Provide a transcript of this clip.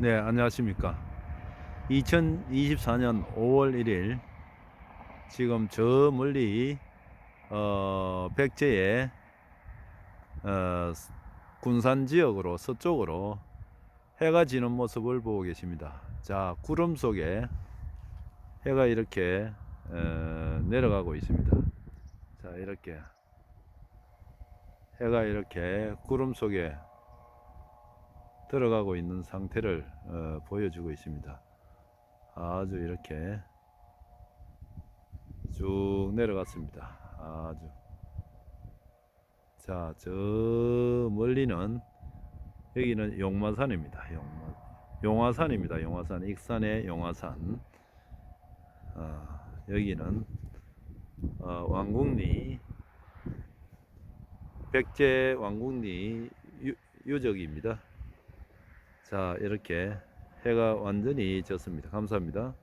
네, 안녕하십니까. 2024년 5월 1일 지금 저 멀리 어, 백제의 어, 군산 지역으로 서쪽으로 해가 지는 모습을 보고 계십니다. 자, 구름 속에 해가 이렇게 어, 내려가고 있습니다. 자, 이렇게 해가 이렇게 구름 속에 들어가고 있는 상태를 어, 보여주고 있습니다. 아주 이렇게 쭉 내려갔습니다. 아주 자, 저 멀리는 여기는 용마산입니다. 용마, 용화산입니다. 용화산 익산의 용화산. 아, 여기는 어, 왕궁리 백제 왕궁리 유, 유적입니다. 자, 이렇게 해가 완전히 졌습니다. 감사합니다.